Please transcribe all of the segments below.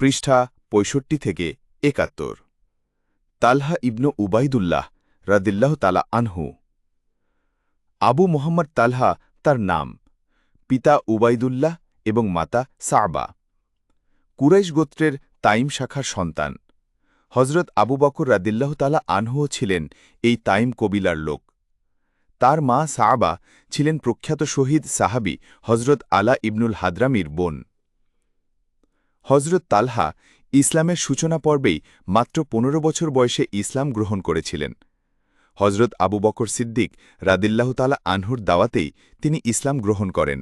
পৃষ্ঠা পঁয়ষট্টি থেকে একাত্তর। তালহা ইবনু উবাইদুল্লাহ রাদিল্লাহ তালা আনহু। আবু মোহাম্মদ তালহা তার নাম। পিতা উবাইদুল্লাহ এবং মাতা সাবা। কুরাইশ গোত্রের তাইম শাখার সন্তান। হজরত আবু বকর রাদিল্লাহ তালা আনহুও ছিলেন এই তাইম কবিলার লোক। তার মা সাবা ছিলেন প্রখ্যাত শহীদ সাহাবি হজরত আলা ইবনুল হাদরামির বোন। হজরত তালহা ইসলামের সূচনা পর্বেই মাত্র পনেরো বছর বয়সে ইসলাম গ্রহণ করেছিলেন। হজরত আবু বকর সিদ্দিক রাদিল্লাহ তালা আনহুর দাওয়াতেই তিনি ইসলাম গ্রহণ করেন।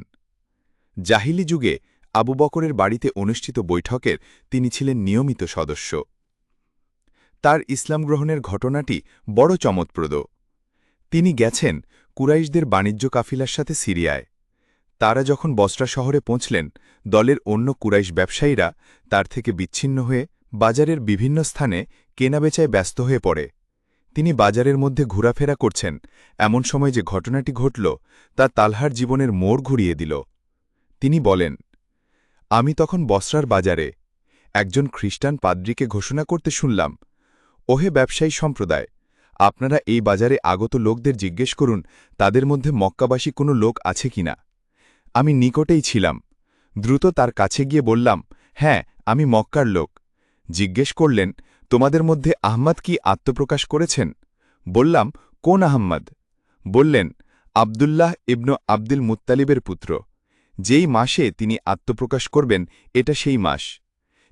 জাহিলি যুগে আবু বকরের বাড়িতে অনুষ্ঠিত বৈঠকের তিনি ছিলেন নিয়মিত সদস্য। তার ইসলাম গ্রহণের ঘটনাটি বড় চমৎপ্রদ। তিনি গেছেন কুরাইশদের বাণিজ্য কাফিলার সাথে সিরিয়ায়। তারা যখন বস্ত্রা শহরে পৌঁছলেন, দলের অন্য কুরাইশ ব্যবসায়ীরা তার থেকে বিচ্ছিন্ন হয়ে বাজারের বিভিন্ন স্থানে কেনাবেচায় ব্যস্ত হয়ে পড়ে। তিনি বাজারের মধ্যে ঘোরাফেরা করছেন, এমন সময় যে ঘটনাটি ঘটল, তা তালহার জীবনের মোড় ঘুরিয়ে দিল। তিনি বলেন, আমি তখন বস্রার বাজারে একজন খ্রিস্টান পাদ্রিকে ঘোষণা করতে শুনলাম। ওহে ব্যবসায়ী সম্প্রদায়, আপনারা এই বাজারে আগত লোকদের জিজ্ঞেস করুন, তাদের মধ্যে মক্কাবাসী কোনো লোক আছে কিনা? আমি নিকটেই ছিলাম। দ্রুত তার কাছে গিয়ে বললাম হ্যাঁ আমি মক্কার লোক। জিজ্ঞেস করলেন, তোমাদের মধ্যে আহমদ কি আত্মপ্রকাশ করেছেন? বললাম, কোন আহম্মদ বললেন, আবদুল্লাহ ইবনু আব্দুল মুত্তালিবের পুত্র। যেই মাসে তিনি আত্মপ্রকাশ করবেন, এটা সেই মাস।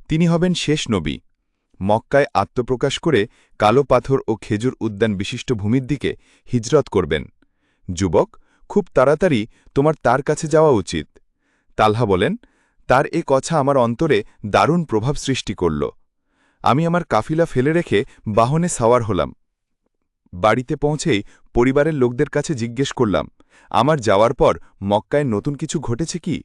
তিনি হবেন শেষ নবী। মক্কায় আত্মপ্রকাশ করে কালো পাথর ও খেজুর উদ্যান বিশিষ্ট ভূমির দিকে হিজরত করবেন। যুবক খুব তাড়াতাড়ি তোমার তার কাছে যাওয়া উচিত। তালহা বলেন, তার এ কথা আমার অন্তরে দারুণ প্রভাব সৃষ্টি করল। আমি আমার কাফিলা ফেলে রেখে বাহনে সাওয়ার হলাম। বাড়িতে পৌঁছেই পরিবারের লোকদের কাছে জিজ্ঞেস করলাম, আমার যাওয়ার পর মক্কায় নতুন কিছু ঘটেছে কি?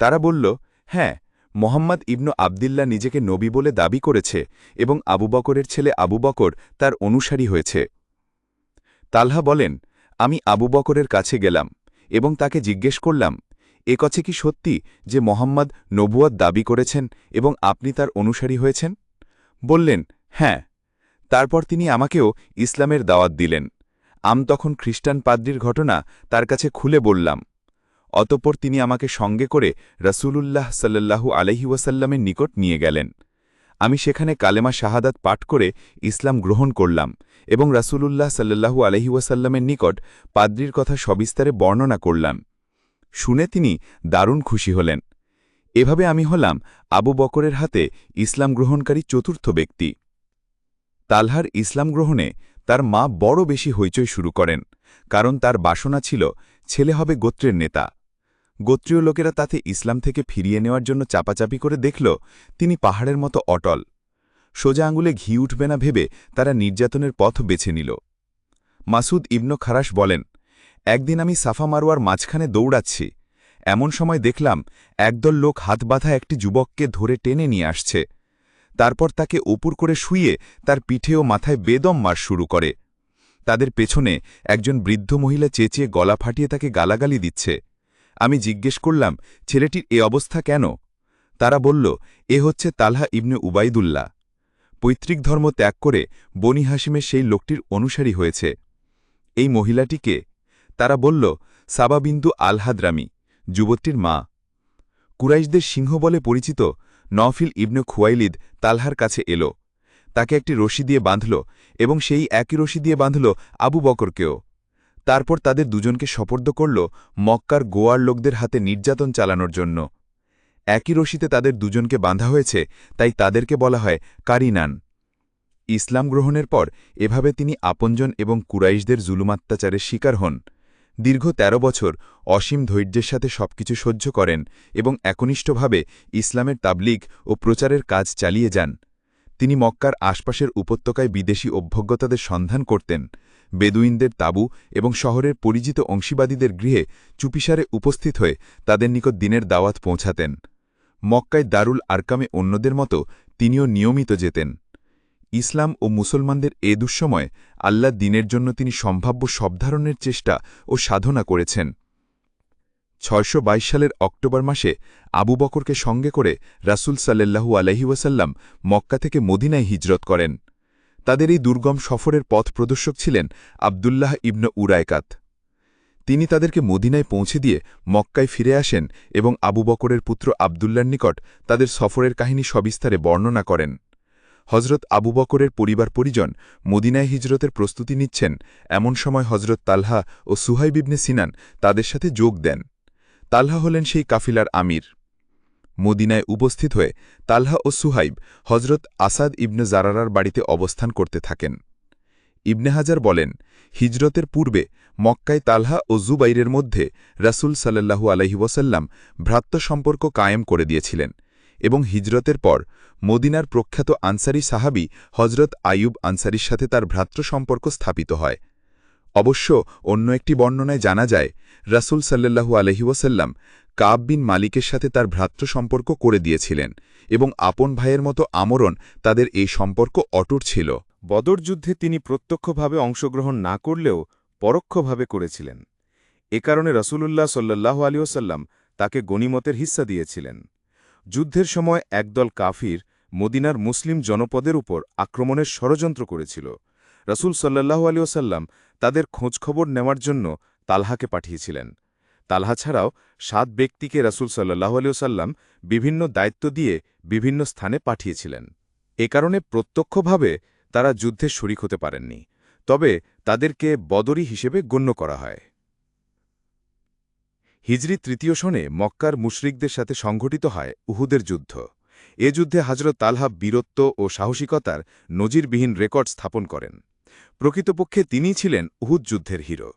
তারা বলল হ্যাঁ মোহাম্মদ ইবনু আবদিল্লা নিজেকে নবী বলে দাবি করেছে এবং আবু বকরের ছেলে আবু বকর তার অনুসারী হয়েছে। তালহা বলেন আমি আবু বকরের কাছে গেলাম এবং তাকে জিজ্ঞেস করলাম, এ কছে কি সত্যি যে মোহাম্মদ নবুয়াদ দাবি করেছেন এবং আপনি তার অনুসারী হয়েছেন? বললেন হ্যাঁ। তারপর তিনি আমাকেও ইসলামের দাওয়াত দিলেন। আম তখন খ্রিস্টান পাদ্রির ঘটনা তার কাছে খুলে বললাম। অতপর তিনি আমাকে সঙ্গে করে রসুলুল্লাহ সাল্লাহু আলহি ওয়াসাল্লামের নিকট নিয়ে গেলেন। আমি সেখানে কালেমা শাহাদাত পাঠ করে ইসলাম গ্রহণ করলাম এবং রাসূলুল্লাহ সাল্লাহু আলহি ওয়াসাল্লামের নিকট পাদ্রির কথা সবিস্তারে বর্ণনা করলাম। শুনে তিনি দারুণ খুশি হলেন। এভাবে আমি হলাম আবু বকরের হাতে ইসলাম গ্রহণকারী চতুর্থ ব্যক্তি। তালহার ইসলাম গ্রহণে তার মা বড় বেশি হইচই শুরু করেন, কারণ তার বাসনা ছিল, ছেলে হবে গোত্রের নেতা। গোত্রীয় লোকেরা তাতে ইসলাম থেকে ফিরিয়ে নেওয়ার জন্য চাপাচাপি করে দেখল, তিনি পাহাড়ের মতো অটল। সোজা আঙুলে ঘি উঠবে না ভেবে তারা নির্যাতনের পথ বেছে নিল। মাসুদ ইবন খারাস বলেন, একদিন আমি সাফা মারোয়ার মাঝখানে দৌড়াচ্ছি। এমন সময় দেখলাম, একদল লোক হাত বাঁধা একটি যুবককে ধরে টেনে নিয়ে আসছে। তারপর তাকে ওপুর করে শুইয়ে তার পিঠে ও মাথায় বেদম মার শুরু করে। তাদের পেছনে একজন বৃদ্ধ মহিলা চেঁচিয়ে গলা ফাটিয়ে তাকে গালাগালি দিচ্ছে। আমি জিজ্ঞেস করলাম, ছেলেটির এ অবস্থা কেন? তারা বলল, এ হচ্ছে তালহা ইবনে উবাইদুল্লাহ। পৈতৃক ধর্ম ত্যাগ করে বনি হাসিমের সেই লোকটির অনুসারী হয়েছে। এই মহিলাটিকে? তারা বলল, সাবাবিন্দু আলহাদ্রামি, যুবতীর মা। কুরাইশদের সিংহ বলে পরিচিত নফিল ইবনে খুয়াইলিদ তালহার কাছে এল। তাকে একটি রশি দিয়ে বাঁধল এবং সেই একই রশি দিয়ে বাঁধল আবু বকরকেও। তারপর তাদের দুজনকে সপর্দ করল মক্কার গোয়ার লোকদের হাতে নির্যাতন চালানোর জন্য। একই রশিতে তাদের দুজনকে বাঁধা হয়েছে, তাই তাদেরকে বলা হয় কারিনান। ইসলাম গ্রহণের পর এভাবে তিনি আপনজন এবং কুরাইশদের জুলুমাত্যাচারের শিকার হন। দীর্ঘ ১৩ বছর অসীম ধৈর্যের সাথে সবকিছু সহ্য করেন এবং একনিষ্ঠভাবে ইসলামের তাবলিগ ও প্রচারের কাজ চালিয়ে যান। তিনি মক্কার আশপাশের উপত্যকায় বিদেশি অভ্যজ্ঞতাদের সন্ধান করতেন। বেদুইনদের তাবু এবং শহরের পরিচিত অংশীবাদীদের গৃহে চুপিসারে উপস্থিত হয়ে তাদের নিকট দিনের দাওয়াত পৌঁছাতেন। মক্কায় দারুল আরকামে অন্যদের মতো তিনিও নিয়মিত যেতেন। ইসলাম ও মুসলমানদের এ দুঃসময় আল্লাহ দিনের জন্য তিনি সম্ভাব্য সব ধরনের চেষ্টা ও সাধনা করেছেন। ছয়শো বাইশ সালের অক্টোবর মাসে আবু বকরকে সঙ্গে করে রাসুল সাল্লাল্লাহু আলহি মক্কা থেকে মদিনায় হিজরত করেন। তাদের এই দুর্গম সফরের পথ প্রদর্শক ছিলেন আবদুল্লাহ ইবন উরায়কাত। তিনি তাদেরকে মদিনায় পৌঁছে দিয়ে মক্কায় ফিরে আসেন এবং আবু বকরের পুত্র আবদুল্লার নিকট তাদের সফরের কাহিনী সবিস্তারে বর্ণনা করেন। হজরত আবু বকরের পরিবার পরিজন মদিনায় হিজরতের প্রস্তুতি নিচ্ছেন, এমন সময় হজরত তালহা ও সুহাইব ইবনে সিনান তাদের সাথে যোগ দেন। তালহা হলেন সেই কাফিলার আমির। মদিনায় উপস্থিত হয়ে তালহা ও সুহাইব হজরত আসাদ ইবনে জারারার বাড়িতে অবস্থান করতে থাকেন। ইবনে হাজার বলেন, হিজরতের পূর্বে মক্কায় তালহা ও জুবাইরের মধ্যে রাসুল সাল্লাহু আলহি ওয়াসাল্লাম ভ্রাত্য সম্পর্ক কায়েম করে দিয়েছিলেন এবং হিজরতের পর মদিনার প্রখ্যাত আনসারি সাহাবি হজরত আইয়ুব আনসারির সাথে তার ভ্রাতৃ সম্পর্ক স্থাপিত হয়। অবশ্য অন্য একটি বর্ণনায় জানা যায়, রাসুল সাল্লাহু আলহিউসাল্লাম কাব বিন মালিকের সাথে তার ভ্রাতৃ সম্পর্ক করে দিয়েছিলেন এবং আপন ভাইয়ের মতো আমরণ তাদের এই সম্পর্ক অটুট ছিল। বদর যুদ্ধে তিনি প্রত্যক্ষভাবে অংশগ্রহণ না করলেও পরোক্ষভাবে করেছিলেন। এ কারণে রসুলুল্লাহ সাল্লাহ আলিউসাল্লাম তাকে গণিমতের হিস্সা দিয়েছিলেন। যুদ্ধের সময় একদল কাফির মদিনার মুসলিম জনপদের উপর আক্রমণের ষড়যন্ত্র করেছিল। রসুল সাল্লাহু আলিয়াসাল্লাম তাদের খোঁজখবর নেওয়ার জন্য তালহাকে পাঠিয়েছিলেন। তালহা ছাড়াও সাত ব্যক্তিকে রসুল সাল্লাহু আলিয়াসাল্লাম বিভিন্ন দায়িত্ব দিয়ে বিভিন্ন স্থানে পাঠিয়েছিলেন। এ কারণে প্রত্যক্ষভাবে তারা যুদ্ধে শরিক হতে পারেননি, তবে তাদেরকে বদরি হিসেবে গণ্য করা হয়। হিজরি তৃতীয় সনে মক্কার মুশরিকদের সাথে সংঘটিত হয় উহুদের যুদ্ধ। এ যুদ্ধে হাজরত তালহা বীরত্ব ও সাহসিকতার নজিরবিহীন রেকর্ড স্থাপন করেন। প্রকৃতপক্ষে তিনিই ছিলেন উহুদ যুদ্ধের হিরো।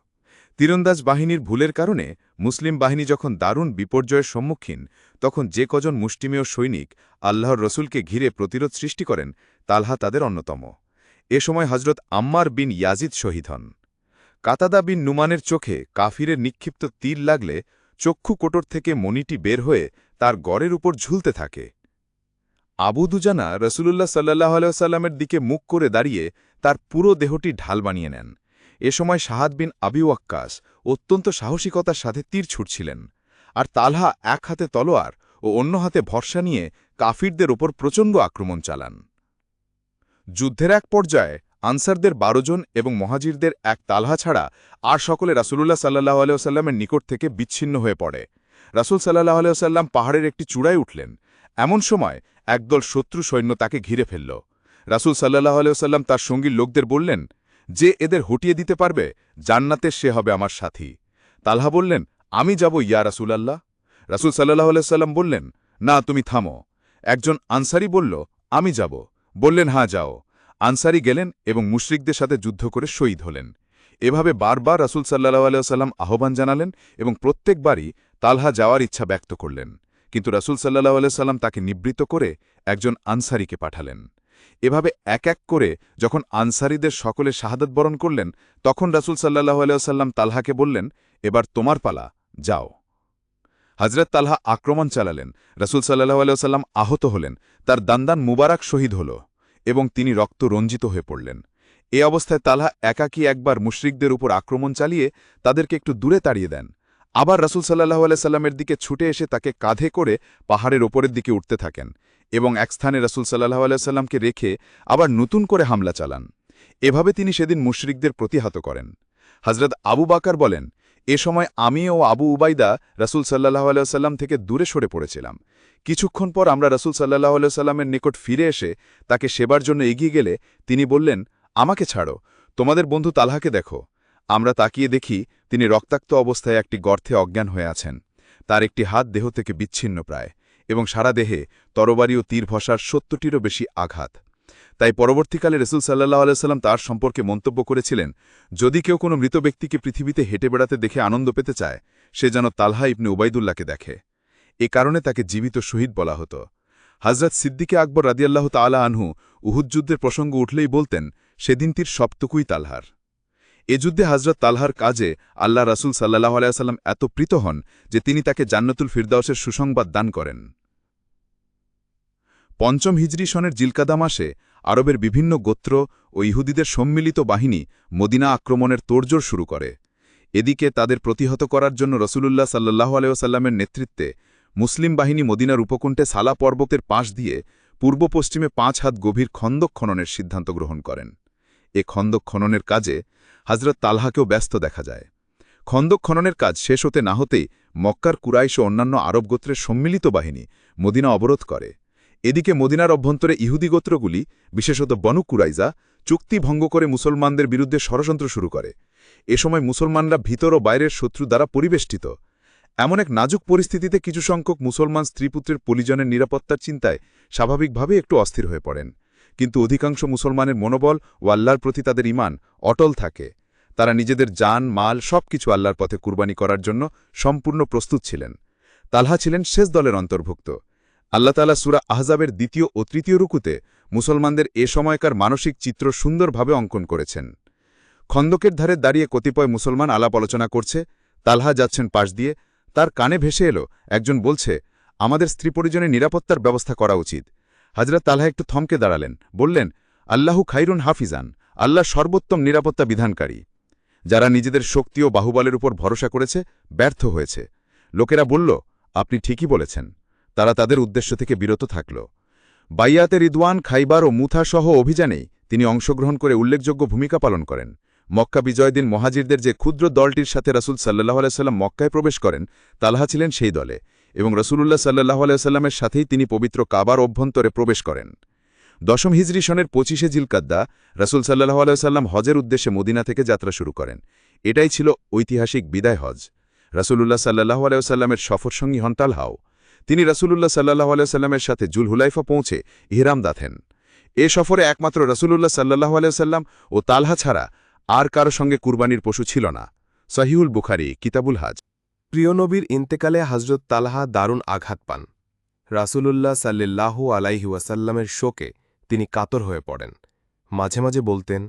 তীরন্দাজ বাহিনীর ভুলের কারণে মুসলিম বাহিনী যখন দারুণ বিপর্যয়ের সম্মুখীন, তখন যে কজন মুষ্টিমেয় সৈনিক আল্লাহর রসুলকে ঘিরে প্রতিরোধ সৃষ্টি করেন, তালহা তাদের অন্যতম। এ সময় হজরত আম্মার বিন ইয়াজিদ শহীদ হন। কাতাদা বিন নুমানের চোখে কাফিরের নিক্ষিপ্ত তীর লাগলে চক্ষু কোটর থেকে মণিটি বের হয়ে তার গড়ের উপর ঝুলতে থাকে। আবু দুজানা রসুলুল্লাহ সাল্লাহ আলাইসাল্লামের দিকে মুখ করে দাঁড়িয়ে তার পুরো দেহটি ঢাল বানিয়ে নেন। এ সময় শাহাদ বিন আবি ওয়াক্কাস অত্যন্ত সাহসিকতার সাথে তীর ছুটছিলেন, আর তালহা এক হাতে তলোয়ার ও অন্য হাতে ভরসা নিয়ে কাফিরদের ওপর প্রচণ্ড আক্রমণ চালান। যুদ্ধের এক পর্যায়ে আনসারদের বারো জন এবং মহাজিরদের এক তালহা ছাড়া আর সকলে রাসুলুল্লাহ সাল্লাহ আলাইসাল্লামের নিকট থেকে বিচ্ছিন্ন হয়ে পড়ে। রাসুল সাল্লাহ আলাইসাল্লাম পাহাড়ের একটি চূড়ায় উঠলেন। এমন সময় একদল শত্রু সৈন্য তাকে ঘিরে ফেলল। রাসুল সাল্লাহ আলাইসাল্লাম তার সঙ্গীর লোকদের বললেন যে এদের হটিয়ে দিতে পারবে, জান্নাতে সে হবে আমার সাথী। তালহা বললেন, আমি যাব ইয়া রাসুল আল্লাহ রাসুল সাল্লাহ আলাইসাল্লাম বললেন, না, তুমি থামো। একজন আনসারি বলল, আমি যাব। বললেন হ্যাঁ যাও। আনসারি গেলেন এবং মুশরিকদের সাথে যুদ্ধ করে শহীদ হলেন। এভাবে বারবার রাসুল সাল্লাহ আলাইসাল্লাম আহ্বান জানালেন এবং প্রত্যেকবারই তালহা যাওয়ার ইচ্ছা ব্যক্ত করলেন। কিন্তু রাসুল সাল্লাহ আলাইসাল্লাম তাকে নিবৃত্ত করে একজন আনসারিকে পাঠালেন। এভাবে এক এক করে যখন আনসারিদের সকলে শাহাদত বরণ করলেন, তখন রাসুল সাল্লাহ আলাইসাল্লাম তালহাকে বললেন, এবার তোমার পালা, যাও। হজরত তালহা আক্রমণ চালালেন, রাসুল সাল্লাহ আলাইসাল্লাম আহত হলেন, তার দান্দান মুবারক শহীদ হল এবং তিনি রক্ত রঞ্জিত হয়ে পড়লেন। এ অবস্থায় তালহা একাকী একবার মুশরিকদের উপর আক্রমণ চালিয়ে তাদেরকে একটু দূরে তাড়িয়ে দেন। আবার রাসুল সাল্লাহ আলাইসাল্লামের দিকে ছুটে এসে তাকে কাঁধে করে পাহাড়ের ওপরের দিকে উঠতে থাকেন। এবং এক স্থানে রাসুল সাল্লাহ আলাইসাল্লামকে রেখে আবার নতুন করে হামলা চালান। এভাবে তিনি সেদিন মুশরিকদের প্রতিহত করেন। হজরত আবু বাকার বলেন, এ সময় আমি ও আবু উবাইদা রাসুল সাল্লাহ আলাইসাল্লাম থেকে দূরে সরে পড়েছিলাম। কিছুক্ষণ পর আমরা রাসুল সাল্লাহ আলাইসাল্লামের নিকট ফিরে এসে তাকে সেবার জন্য এগিয়ে গেলে তিনি বললেন, আমাকে ছাড়ো, তোমাদের বন্ধু তালহাকে দেখো। আমরা তাকিয়ে দেখি তিনি রক্তাক্ত অবস্থায় একটি গর্থে অজ্ঞান হয়ে আছেন। তার একটি হাত দেহ থেকে বিচ্ছিন্ন প্রায়। এবং সারা দেহে তরবারি ও তীর ভসার সত্তরটিরও বেশি আঘাত। তাই পরবর্তীকালে রসুল সাল্লাহ আলাইসাল্লাম তার সম্পর্কে মন্তব্য করেছিলেন, যদি কেউ কোনো মৃত ব্যক্তিকে পৃথিবীতে হেঁটে বেড়াতে দেখে আনন্দ পেতে চায়, সে যেন তালহা ইবনে উবাইদুল্লাহকে দেখে। এ কারণে তাকে জীবিত শহীদ বলা হতো। হজরত সিদ্দিকে আকবর রাদিয়াল্লাহ তালা আনহু উহুদ যুদ্ধের প্রসঙ্গ উঠলেই বলতেন, সেদিন তীর সবটুকুই তালহার। এ যুদ্ধে হজরত তালহার কাজে আল্লাহ রাসুল সাল্লাহ আলাইসাল্লাম এত প্রীত হন যে তিনি তাকে জান্নাতুল ফিরদাউসের সুসংবাদ দান করেন। পঞ্চম হিজরি সনের জিলকাদা মাসে আরবের বিভিন্ন গোত্র ও ইহুদিদের সম্মিলিত বাহিনী মদিনা আক্রমণের তোড়জোড় শুরু করে। এদিকে তাদের প্রতিহত করার জন্য রসুলুল্লাহ সাল্লাহ আলাইসাল্লামের নেতৃত্বে মুসলিম বাহিনী মদিনার উপকণ্ঠে সালা পর্বতের পাশ দিয়ে পূর্ব পশ্চিমে পাঁচ হাত গভীর খন্দক খননের সিদ্ধান্ত গ্রহণ করেন। এ খন্দক খননের কাজে হজরত তালহাকেও ব্যস্ত দেখা যায়। খন্দক খননের কাজ শেষ হতে না হতেই মক্কার কুরাইশ ও অন্যান্য আরব গোত্রের সম্মিলিত বাহিনী মদিনা অবরোধ করে। এদিকে মদিনার অভ্যন্তরে ইহুদি গোত্রগুলি, বিশেষত বনু কুরাইজা, চুক্তি ভঙ্গ করে মুসলমানদের বিরুদ্ধে ষড়যন্ত্র শুরু করে। এ সময় মুসলমানরা ভিতর ও বাইরের শত্রু দ্বারা পরিবেষ্টিত। এমন এক নাজুক পরিস্থিতিতে কিছু সংখ্যক মুসলমান স্ত্রীপুত্রের পরিজনের নিরাপত্তার চিন্তায় স্বাভাবিকভাবে একটু অস্থির হয়ে পড়েন। কিন্তু অধিকাংশ মুসলমানের মনোবল ও আল্লাহর প্রতি তাদের ইমান অটল থাকে। তারা নিজেদের যান মাল, সবকিছু আল্লাহর পথে কুরবানি করার জন্য সম্পূর্ণ প্রস্তুত ছিলেন। তালহা ছিলেন শেষ দলের অন্তর্ভুক্ত। আল্লাহ তালা সুরা আহজাবের দ্বিতীয় ও তৃতীয় রুকুতে মুসলমানদের এ সময়কার মানসিক চিত্র সুন্দরভাবে অঙ্কন করেছেন। খন্দকের ধারে দাঁড়িয়ে কতিপয় মুসলমান আলাপ আলোচনা করছে, তালহা যাচ্ছেন পাশ দিয়ে, তার কানে ভেসে এলো, একজন বলছে, আমাদের স্ত্রী পরিজনের নিরাপত্তার ব্যবস্থা করা উচিত। হাজরত তালহা একটু থমকে দাঁড়ালেন, বললেন, আল্লাহু খাইরুন হাফিজান, আল্লাহ সর্বোত্তম নিরাপত্তা বিধানকারী। যারা নিজেদের শক্তি ও বাহুবলের উপর ভরসা করেছে, ব্যর্থ হয়েছে। লোকেরা বলল, আপনি ঠিকই বলেছেন। তারা তাদের উদ্দেশ্য থেকে বিরত থাকল। বাইয়াতে রিদওয়ান, খাইবার ও মুথাসহ অভিযানেই তিনি অংশগ্রহণ করে উল্লেখযোগ্য ভূমিকা পালন করেন। মক্কা বিজয় দিন মহাজিরদের যে ক্ষুদ্র দলটির সাথে রাসুল সাল্লাহ আলাইসাল্লাম মক্কায় প্রবেশ করেন, তালহা ছিলেন সেই দলে। এবং রসুলুল্লাহ সাল্লাহ আলাইসাল্লামের সাথেই তিনি পবিত্র কাবার অভ্যন্তরে প্রবেশ করেন। দশম হিজরি সনের পঁচিশে জিলকাদ্দা রসুল সাল্লাহ আলাইসাল্লাম হজের উদ্দেশ্যে মদিনা থেকে যাত্রা শুরু করেন। এটাই ছিল ঐতিহাসিক বিদায় হজ। রাসুলুল্লাহ সাল্লাহ আলাইসাল্লামের সফরসঙ্গী হন তালহাও। তিনি রাসুলুল্লাহ সাল্লাহ আলাইসাল্লামের সাথে জুল হুলাইফা পৌঁছে ইহরাম দাথেন এ সফরে একমাত্র রাসুলুল্লাহ সাল্লাহ আলাইসাল্লাম ও তালহা ছাড়া আর কারও সঙ্গে কুরবানির পশু ছিল না। সহিউল বুখারি, কিতাবুল হাজ। প্রিয় নবীর ইন্তেকালে হজরত তালহা দারুণ আঘাত পান। রাসূলুল্লাহ সাল্লাল্লাহু আলাইহি ওয়াসাল্লামের শোকে তিনি কাতর হয়ে পড়েন। মাঝে মাঝে বলতেন,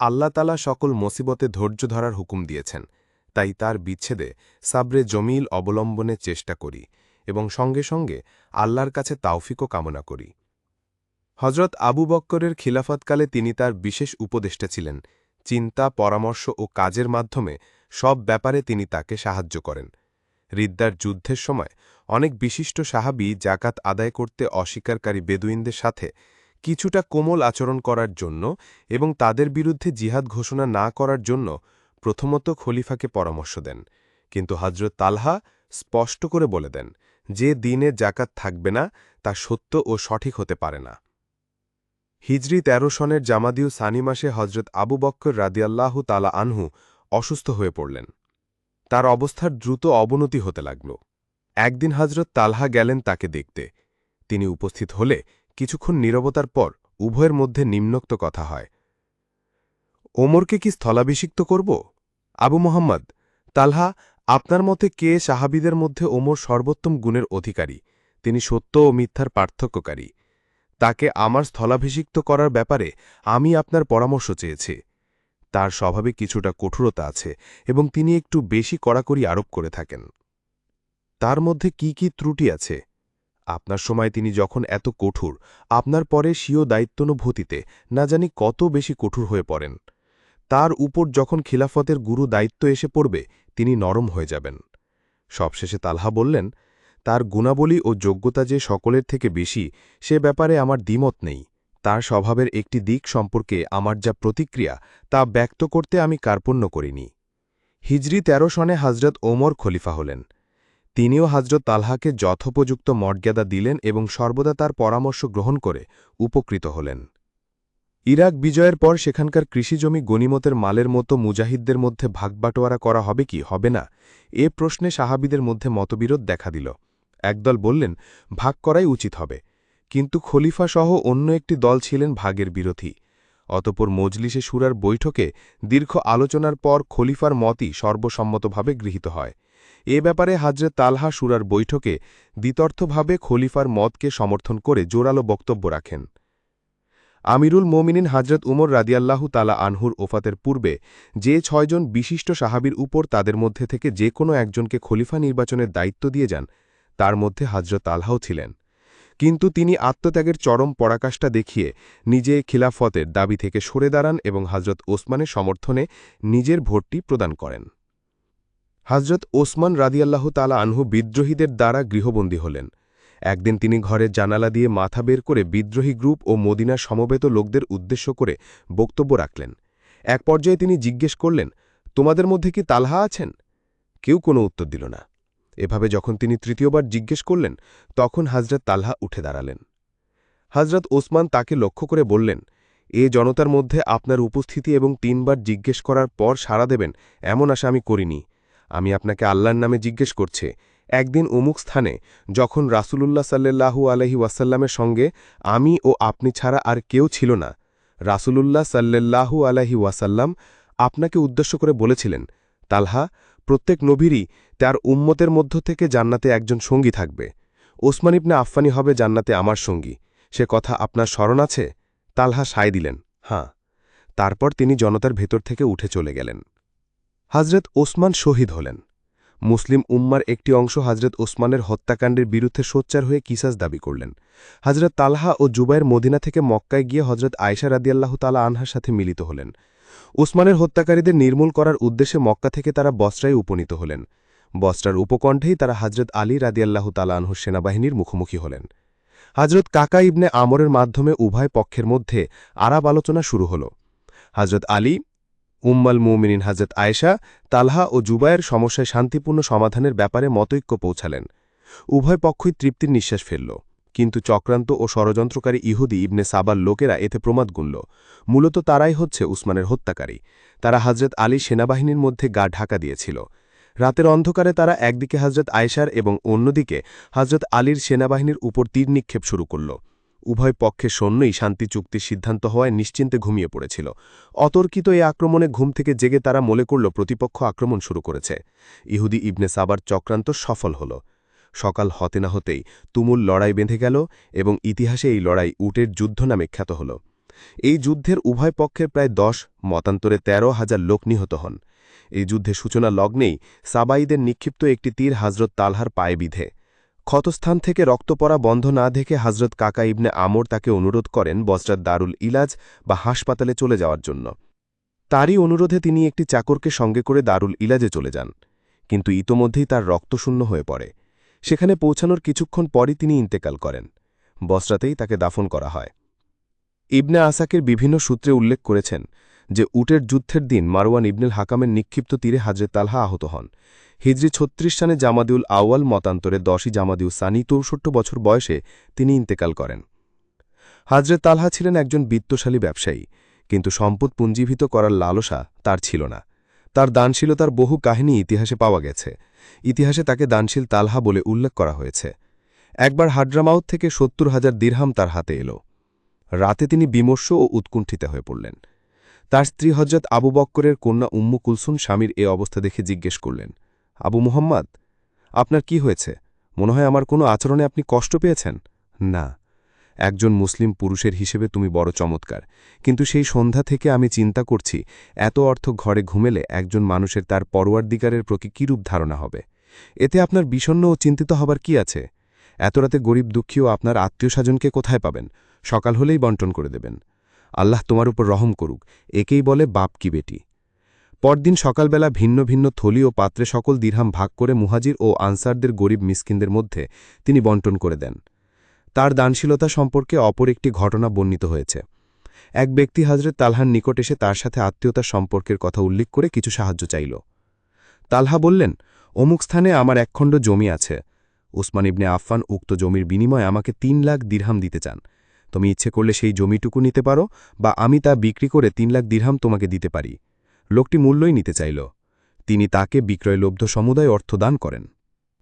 আল্লাহ তালা সকল মুসিবতে ধৈর্য ধরার হুকুম দিয়েছেন, তাই তার বিচ্ছেদে সাবরে জমিল অবলম্বনের চেষ্টা করি এবং সঙ্গে সঙ্গে আল্লাহর কাছে তাওফিকও কামনা করি। হজরত আবু বক্করের খিলাফতকালে তিনি তার বিশেষ উপদেষ্টা ছিলেন। চিন্তা, পরামর্শ ও কাজের মাধ্যমে সব ব্যাপারে তিনি তাকে সাহায্য করেন। রিদ্দার যুদ্ধের সময় অনেক বিশিষ্ট সাহাবি জাকাত আদায় করতে অস্বীকারী বেদুইনদের সাথে কিছুটা কোমল আচরণ করার জন্য এবং তাদের বিরুদ্ধে জিহাদ ঘোষণা না করার জন্য প্রথমত খলিফাকে পরামর্শ দেন। কিন্তু হজরত তালহা স্পষ্ট করে বলে দেন, যে দিনে জাকাত থাকবে না, তা সত্য ও সঠিক হতে পারে না। হিজরি তেরো সনের জামাদিউ সানি মাসে হজরত আবু বক্কর রাদিয়াল্লাহু তালা আনহু অসুস্থ হয়ে পড়লেন। তার অবস্থার দ্রুত অবনতি হতে লাগল। একদিন হজরত তালহা গেলেন তাকে দেখতে। তিনি উপস্থিত হলে কিছুক্ষণ নীরবতার পর উভয়ের মধ্যে নিম্নোক্ত কথা হয়। ওমরকে কি স্থলাভিষিক্ত করব? আবু মোহাম্মদ, তালহা, আপনার মতে কে সাহাবিদের মধ্যে ওমর সর্বোত্তম গুণের অধিকারী? তিনি সত্য ও মিথ্যার পার্থক্যকারী। তাকে আমার স্থলাভিষিক্ত করার ব্যাপারে আমি আপনার পরামর্শ চেয়েছি। তার স্বভাবে কিছুটা কঠোরতা আছে এবং তিনি একটু বেশি কড়াকড়ি আরোপ করে থাকেন। তার মধ্যে কি কি ত্রুটি আছে? আপনার সময় তিনি যখন এত কঠোর, আপনার পরে স্বীয় দায়িত্বানুভূতিতে না জানি কত বেশি কঠোর হয়ে পড়েন। তার উপর যখন খিলাফতের গুরু দায়িত্ব এসে পড়বে, তিনি নরম হয়ে যাবেন। সবশেষে তালহা বললেন, তার গুণাবলী ও যোগ্যতা যে সকলের থেকে বেশি, সে ব্যাপারে আমার দ্বিমত নেই। তার স্বভাবের একটি দিক সম্পর্কে আমার যা প্রতিক্রিয়া তা ব্যক্ত করতে আমি কার্পণ্য করিনি। হিজরি তেরো সনে হজরত ওমর খলিফা হলেন। তিনিও হজরত তালহাকে যথোপযুক্ত মর্যাদা দিলেন এবং সর্বদা তার পরামর্শ গ্রহণ করে উপকৃত হলেন। ইরাক বিজয়ের পর সেখানকার কৃষিজমি গণিমতের মালের মতো মুজাহিদদের মধ্যে ভাগবাটোয়ারা করা হবে কি, হবে না, এ প্রশ্নে সাহাবিদের মধ্যে মতবিরোধ দেখা দিল। একদল বললেন, ভাগ করাই উচিত হবে। কিন্তু খলিফা সহ অন্য একটি দল ছিলেন ভাগের বিরোধী। অতপর মজলিসে সুরার বৈঠকে দীর্ঘ আলোচনার পর খলিফার মতই সর্বসম্মতভাবে গৃহীত হয়। এ ব্যাপারে হাজরে তালহা সুরার বৈঠকে দ্বিতর্থভাবে খলিফার মতকে সমর্থন করে জোরালো বক্তব্য রাখেন। আমিরুল মোমিনিন হাজরত উমর রাদিয়াল্লাহু তালা আনহুর ওফাতের পূর্বে যে ছয়জন বিশিষ্ট সাহাবির উপর তাদের মধ্যে থেকে যে কোনো একজনকে খলিফা নির্বাচনের দায়িত্ব দিয়ে যান, তার মধ্যে হাজরত আলহাও ছিলেন। কিন্তু তিনি আত্মত্যাগের চরম পরাকাষ্ঠা দেখিয়ে নিজে খিলাফতের দাবি থেকে সরে দাঁড়ান এবং হজরত ওসমানের সমর্থনে নিজের ভোটটি প্রদান করেন। হজরত ওসমান রাদিয়াল্লাহু তালা আনহু বিদ্রোহীদের দ্বারা গৃহবন্দী হলেন। একদিন তিনি ঘরের জানালা দিয়ে মাথা বের করে বিদ্রোহী গ্রুপ ও মদিনার সমবেত লোকদের উদ্দেশ্য করে বক্তব্য রাখলেন। এক পর্যায়ে তিনি জিজ্ঞেস করলেন, তোমাদের মধ্যে কি তালহা আছেন? কেউ কোনো উত্তর দিল না। এভাবে যখন তিনি তৃতীয়বার জিজ্ঞেস করলেন, তখন হাজরত তালহা উঠে দাঁড়ালেন। হজরত ওসমান তাকে লক্ষ্য করে বললেন, এ জনতার মধ্যে আপনার উপস্থিতি এবং তিনবার জিজ্ঞেস করার পর সাড়া দেবেন, এমন আশা আমি করিনি। আমি আপনাকে আল্লাহর নামে জিজ্ঞেস করছে। একদিন অমুক স্থানে যখন রাসূলুল্লাহ সাল্লাল্লাহু আলহি ওয়াসাল্লামের সঙ্গে আমি ও আপনি ছাড়া আর কেউ ছিল না, রাসূলুল্লাহ সাল্লাল্লাহু আলহি ওয়াসাল্লাম আপনাকে উদ্দেশ্য করে বলেছিলেন, তালহা প্রত্যেক নবীরই তার উম্মতের মধ্য থেকে জান্নাতে একজন সঙ্গী থাকবে। ওসমান ইবনে আফফানি হবে জান্নাতে আমার সঙ্গী। সে কথা আপনার স্মরণ আছে? তালহা সায় দিলেন হাঁ তারপর তিনি জনতার ভেতর থেকে উঠে চলে গেলেন। হাজরত ওসমান শহীদ হলেন। মুসলিম উম্মার একটি অংশ হাজরত ওসমানের হত্যাকাণ্ডের বিরুদ্ধে সোচ্চার হয়ে কিসাস দাবি করলেন। হাজরত তালহা ও জুবাইর মদিনা থেকে মক্কায় গিয়ে হজরত আয়সা রাদিয়াল্লাহ তালা আনহার সাথে মিলিত হলেন। ওসমানের হত্যাকারীদের নির্মূল করার উদ্দেশ্যে মক্কা থেকে তারা বস্ত্রায় উপনীত হলেন। বস্ত্রার উপকণ্ঠেই তারা হজরত আলী রাদিয়াল্লাহ তালা আনহুর সেনাবাহিনীর মুখোমুখি হলেন। হজরত কাকা ইবনে আমরের মাধ্যমে উভয় পক্ষের মধ্যে আরাব আলোচনা শুরু হল। হজরত আলী, উম্মাল মুমিনিন হজরত আয়েশা, তালহা ও জুবায়ের সমস্যায় শান্তিপূর্ণ সমাধানের ব্যাপারে মতৈক্য পৌঁছালেন। উভয় পক্ষই তৃপ্তির নিঃশ্বাস ফেলল। কিন্তু চক্রান্ত ও ষড়যন্ত্রকারী ইহুদি ইবনে সাবার লোকেরা এতে প্রমাদ গুনল। মূলত তারাই হচ্ছে উসমানের হত্যাকারী। তারা হজরত আলী সেনাবাহিনীর মধ্যে গা ঢাকা দিয়েছিল। রাতের অন্ধকারে তারা একদিকে হজরত আয়েশার এবং অন্যদিকে হজরত আলীর সেনাবাহিনীর উপর তীর নিক্ষেপ শুরু করল। উভয় পক্ষের সৈন্যই শান্তি চুক্তির সিদ্ধান্ত হওয়ায় নিশ্চিন্তে ঘুমিয়ে পড়েছিল। অতর্কিত এই আক্রমণে ঘুম থেকে জেগে তারা মনে করল প্রতিপক্ষ আক্রমণ শুরু করেছে। ইহুদি ইবনে সাবার চক্রান্ত সফল হল। সকাল হতে না হতেই তুমুল লড়াই বেঁধে গেল এবং ইতিহাসে এই লড়াই উটের যুদ্ধ নামে খ্যাত হল। এই যুদ্ধের উভয় পক্ষের প্রায় দশ, মতান্তরে তেরো হাজার লোক নিহত হন। এই যুদ্ধে সূচনা লগ্নেই সাবাইদের নিক্ষিপ্ত একটি তীর হাজরত তালহার পায়ে বিধে। ক্ষতস্থান থেকে রক্ত পড়া বন্ধ না দেখে হাজরত কাকা ইবনে আমর তাকে অনুরোধ করেন বস্ত্রার দারুল ইলাজ বা হাসপাতালে চলে যাওয়ার জন্য। তারই অনুরোধে তিনি একটি চাকরকে সঙ্গে করে দারুল ইলাজে চলে যান। কিন্তু ইতোমধ্যেই তার রক্তশূন্য হয়ে পড়ে। সেখানে পৌঁছানোর কিছুক্ষণ পরই তিনি ইন্তেকাল করেন। বসরাতেই তাকে দাফন করা হয়। ইবনে আসাকের বিভিন্ন সূত্রে উল্লেখ করেছেন যে উটের যুদ্ধের দিন মারওয়ান ইবনুল হাকামের নিক্ষিপ্ত তীরে হাজরে তালহা আহত হন। হিজরি ছত্রিশ সানে জামাদিউল আউয়াল মতান্তরে দশই জামাদিউ সানি চৌষট্ট বছর বয়সে তিনি ইন্তেকাল করেন। হাজরে তালহা ছিলেন একজন বিত্তশালী ব্যবসায়ী, কিন্তু সম্পদ পুঞ্জীভূত করার লালসা তার ছিল না। তার দানশীলতার বহু কাহিনী ইতিহাসে পাওয়া গেছে। ইতিহাসে তাকে দানশীল তালহা বলে উল্লেখ করা হয়েছে। একবার হাড্রামাউথ থেকে সত্তর হাজার দিরহাম তার হাতে এলো। রাতে তিনি বিমর্ষ ও উৎকুণ্ঠিত হয়ে পড়লেন। তার স্ত্রী হজরত আবু বক্করের কন্যা উম্মু কুলসুম স্বামীর এ অবস্থা দেখে জিজ্ঞেস করলেন, আবু মুহাম্মদ, আপনার কি হয়েছে? মনে হয় আমার কোনো আচরণে আপনি কষ্ট পেয়েছেন? না। একজন মুসলিম পুরুষের হিসেবে তুমি বড় চমৎকার। কিন্তু সেই সন্ধ্যা থেকে আমি চিন্তা করছি, এত অর্থ ঘরে ঘুমেলে একজন মানুষের তার পরওয়ারদিকারের প্রতি কীরূপ ধারণা হবে? এতে আপনার বিষণ্ন ও চিন্তিত হবার কি আছে? এত রাতে গরিব দুঃখী ও আপনার আত্মীয় স্বজনকে কোথায় পাবেন? সকাল হলেই বন্টন করে দেবেন। আল্লাহ তোমার উপর রহম করুক, একেই বলে বাপ কি বেটি। পরদিন সকালবেলা ভিন্ন ভিন্ন থলি ও পাত্রে সকল দিরহাম ভাগ করে মুহাজির ও আনসারদের গরিব মিসকিনদের মধ্যে তিনি বন্টন করে দেন। তার দানশীলতা সম্পর্কে অপর একটি ঘটনা বর্ণিত হয়েছে। এক ব্যক্তি হাজরত তালহার নিকট এসে তার সাথে আত্মীয়তার সম্পর্কের কথা উল্লেখ করে কিছু সাহায্য চাইল। তালহা বললেন, অমুক স্থানে আমার একখণ্ড জমি আছে। উসমান ইবনে আফফান উক্ত জমির বিনিময়ে আমাকে তিন লাখ দিরহাম দিতে চান। তুমি ইচ্ছে করলে সেই জমিটুকু নিতে পারো বা আমি তা বিক্রি করে তিন লাখ দিরহাম তোমাকে দিতে পারি। লোকটি মূল্যই নিতে চাইল। তিনি তাকে বিক্রয়লব্ধ সমুদায় অর্থ দান করেন।